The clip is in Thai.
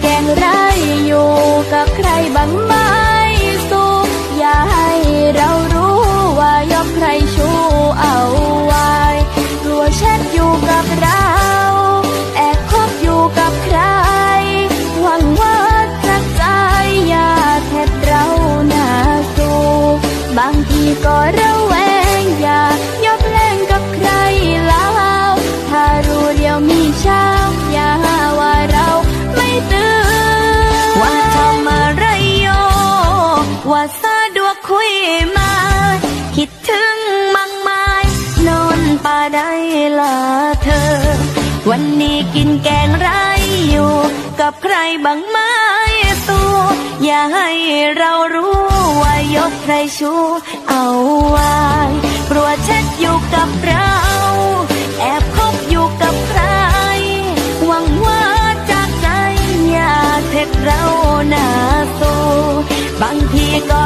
แกงไรอยู่กับใครบ้างไหมสู้อย่าให้เรารู้ว่ายกใครชูเอาไว้กลัวแชทอยู่กับเรา แอบคบอยู่กับใคร หวังว่าจากใจอย่าแทบเราหน้าสู้บางทีก็ระแวงอย่ายกแรงกับใครแล้วถ้ารู้เดียวมีเช้า คุยมา คิดถึงมังไม้นอนป่าได้ละเธอ วันนี้กินแกงไรอยู่ กับใครบ้างไหมสู้อย่าให้เรารู้ว่ายกใครชูเอาไว้กลัวแชทอยู่กับเรา แอบคบอยู่กับใคร หวังว่าจากใจอย่าเทคเราหน้าสู้บางทีก็